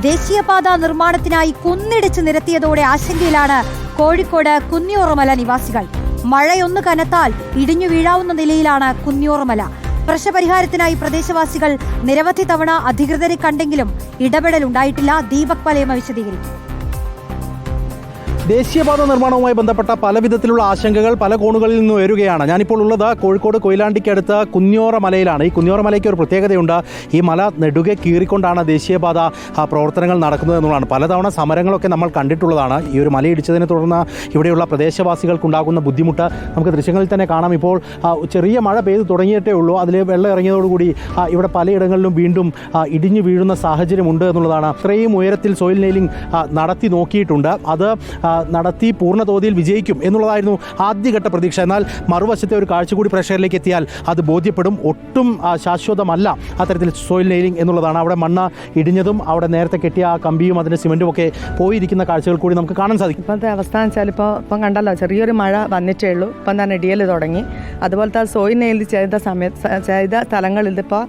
ദേശീയപാത നിർമ്മാണത്തിനായി കുന്നിടിച്ച് നിരത്തിയതോടെ ആശങ്കയിലാണ് കോഴിക്കോട് കുന്നിയോറമല നിവാസികൾ. മഴയൊന്നു കനത്താൽ ഇടിഞ്ഞു വീഴാവുന്ന നിലയിലാണ് കുന്നിയോറമല. പ്രശ്നപരിഹാരത്തിനായി പ്രദേശവാസികൾ നിരവധി തവണ അധികൃതരെ കണ്ടെങ്കിലും ഇടപെടലുണ്ടായിട്ടില്ല ദീപക് പലേമ വിശദീകരിക്കും. ദേശീയപാത നിർമ്മാണവുമായി ബന്ധപ്പെട്ട പല വിധത്തിലുള്ള ആശങ്കകൾ പല കോണുകളിൽ നിന്ന് ഉയരുകയാണ്. ഞാനിപ്പോൾ ഉള്ളത് കോഴിക്കോട് കൊയിലാണ്ടിക്കടുത്ത് കുഞ്ഞോറ മലയിലാണ്. ഈ കുഞ്ഞോറ മലയ്ക്ക് ഒരു പ്രത്യേകതയുണ്ട്. ഈ മല നെടുകെ കീറിക്കൊണ്ടാണ് ദേശീയപാത പ്രവർത്തനങ്ങൾ നടക്കുന്നത് എന്നുള്ളതാണ്. പലതവണ സമരങ്ങളൊക്കെ നമ്മൾ കണ്ടിട്ടുള്ളതാണ്. ഈ ഒരു മലയിടിച്ചതിനെ തുടർന്ന് ഇവിടെയുള്ള പ്രദേശവാസികൾക്കുണ്ടാകുന്ന ബുദ്ധിമുട്ട് നമുക്ക് ദൃശ്യങ്ങളിൽ തന്നെ കാണാം. ഇപ്പോൾ ചെറിയ മഴ പെയ്തു തുടങ്ങിയിട്ടേ ഉള്ളൂ. അതിൽ വെള്ളം ഇറങ്ങിയതോടുകൂടി ഇവിടെ പലയിടങ്ങളിലും വീണ്ടും ഇടിഞ്ഞു വീഴുന്ന സാഹചര്യമുണ്ട് എന്നുള്ളതാണ്. അത്രയും ഉയരത്തിൽ സോയിൽ നെയിലിംഗ് നടത്തി നോക്കിയിട്ടുണ്ട്. അത് നടത്തി പൂർണ തോതിൽ വിജയിക്കും എന്നുള്ളതായിരുന്നു ആദ്യഘട്ട പ്രതീക്ഷ. എന്നാൽ മറുവശത്തെ ഒരു കാഴ്ച കൂടി പ്രേക്ഷകരിലേക്ക് എത്തിയാൽ അത് ബോധ്യപ്പെടും. ഒട്ടും ശാശ്വതമല്ല അത്തരത്തിൽ സോയിൽ നെയിലിംഗ് എന്നുള്ളതാണ്. അവിടെ മണ്ണ് ഇടിഞ്ഞതും അവിടെ നേരത്തെ കെട്ടിയ ആ കമ്പിയും അതിന്റെ സിമെന്റും ഒക്കെ പോയിരിക്കുന്ന കാഴ്ചകൾ കൂടി നമുക്ക് കാണാൻ സാധിക്കും. ഇപ്പോഴത്തെ അവസ്ഥ എന്ന് വെച്ചാൽ ഇപ്പോൾ ഇപ്പം കണ്ടല്ലോ ചെറിയൊരു മഴ വന്നിട്ടേ ഉള്ളൂ. ഇപ്പം തന്നെ ഇടിയൽ തുടങ്ങി. അതുപോലത്തെ സോയി നെയിൽ ചെയ്ത സമയത്ത് ചെയ്ത സ്ഥലങ്ങളിൽ ഇതിപ്പോൾ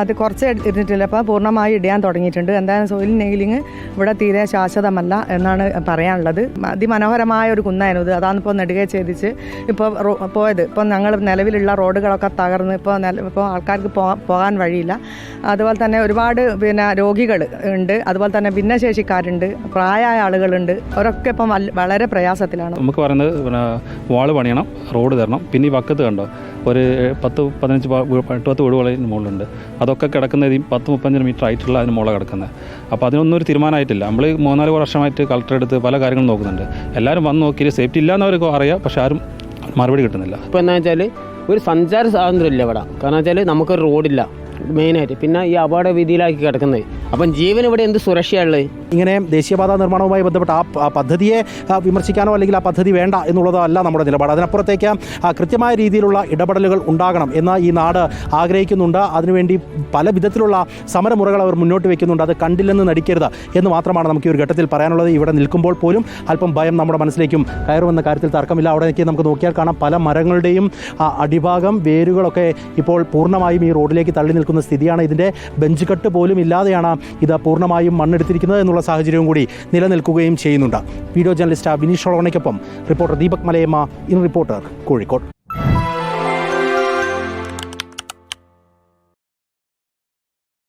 അത് കുറച്ച് ഇരുന്നിട്ടില്ല. ഇപ്പോൾ പൂർണമായി ഇടിയാൻ തുടങ്ങിയിട്ടുണ്ട്. എന്തായാലും സോയിൽ നെയിലിങ് ഇവിടെ തീരെ ശാശ്വതമല്ല എന്നാണ് പറയാനുള്ളത്. അതിമനോഹരമായ ഒരു കുന്നായിരുന്നു ഇത്. അതാണ് ഇപ്പോൾ നെടുകെ ചെയ്തിച്ച് ഇപ്പോൾ പോയത്. ഇപ്പോൾ ഞങ്ങൾ നിലവിലുള്ള റോഡുകളൊക്കെ തകർന്ന് ഇപ്പോൾ ഇപ്പോൾ ആൾക്കാർക്ക് പോകാൻ വഴിയില്ല. അതുപോലെ തന്നെ ഒരുപാട് പിന്നെ രോഗികൾ ഉണ്ട്. അതുപോലെ തന്നെ ഭിന്നശേഷിക്കാരുണ്ട്. പ്രായമായ ആളുകളുണ്ട്. അവരൊക്കെ ഇപ്പം വളരെ പ്രയാസത്തിലാണ്. നമുക്ക് പറയുന്നത് വാൾ പണിയണം റോഡ് തരണം പിന്നെ ഈ വക്കത്ത് കണ്ടോ ഒരു പത്ത് പതിനഞ്ച് എട്ട് പത്ത് വീടുകൾ മുകളിലുണ്ട്. അതൊക്കെ കിടക്കുന്നത് ഈ പത്ത് മുപ്പത്തഞ്ച് മീറ്റർ ആയിട്ടുള്ള അതിന് മുകളിൽ കിടക്കുന്നത്. അപ്പോൾ അതിനൊന്നും ഒരു തീരുമാനമായിട്ടില്ല. നമ്മൾ മൂന്നാൽ വർഷമായിട്ട് കളക്ടർ എടുത്ത് പല കാര്യങ്ങളും നോക്കുന്നുണ്ട്. എല്ലാവരും വന്ന് നോക്കിയിട്ട് സേഫ്റ്റി ഇല്ലാന്നവർക്ക് അറിയാം. പക്ഷെ ആരും മറുപടി കിട്ടുന്നില്ല. ഇപ്പോൾ എന്താ വെച്ചാൽ ഒരു സഞ്ചാര സ്വാതന്ത്ര്യം ഇല്ല ഇവിടെ. കാരണം വെച്ചാൽ നമുക്കൊരു റോഡില്ല മെയിനായിട്ട് പിന്നെ ഈ അപകട വിധിയിലാക്കി കിടക്കുന്നത്. അപ്പം ജീവൻ ഇവിടെ എന്ത് സുരക്ഷയുള്ളത് ഇങ്ങനെ ദേശീയപാത നിർമ്മാണവുമായി ബന്ധപ്പെട്ട ആ പദ്ധതിയെ വിമർശിക്കാനോ അല്ലെങ്കിൽ ആ പദ്ധതി വേണ്ട എന്നുള്ളതോ അല്ല നമ്മുടെ നിലപാട്. അതിനപ്പുറത്തേക്ക് കൃത്യമായ രീതിയിലുള്ള ഇടപെടലുകൾ ഉണ്ടാകണം എന്ന് ഈ നാട് ആഗ്രഹിക്കുന്നുണ്ട്. അതിനുവേണ്ടി പല വിധത്തിലുള്ള സമരമുറകൾ അവർ മുന്നോട്ട് വെക്കുന്നുണ്ട്. അത് കണ്ടില്ലെന്ന് നടിക്കരുത് എന്ന് മാത്രമാണ് നമുക്ക് ഈ ഒരു ഘട്ടത്തിൽ പറയാനുള്ളത്. ഇവിടെ നിൽക്കുമ്പോൾ പോലും അല്പം ഭയം നമ്മുടെ മനസ്സിലേക്കും കയറുമെന്ന കാര്യത്തിൽ തർക്കമില്ല. അവിടേക്ക് നമുക്ക് നോക്കിയാൽ കാണാം പല മരങ്ങളുടെയും അടിഭാഗം വേരുകളൊക്കെ ഇപ്പോൾ പൂർണമായും ഈ റോഡിലേക്ക് തള്ളി നിൽക്കുന്ന സ്ഥിതിയാണ്. ഇതിന്റെ ബെഞ്ച് കട്ട് പോലും ഇല്ലാതെയാണ് ഇത് പൂർണമായും മണ്ണെടുത്തിരിക്കുന്നത് എന്നുള്ള സാഹചര്യവും കൂടി നിലനിൽക്കുകയും ചെയ്യുന്നുണ്ട്. Video journalist Bineesh ഷോളോണയ്ക്കൊപ്പം reporter Deepak Malayamma in reporter Kozhikode.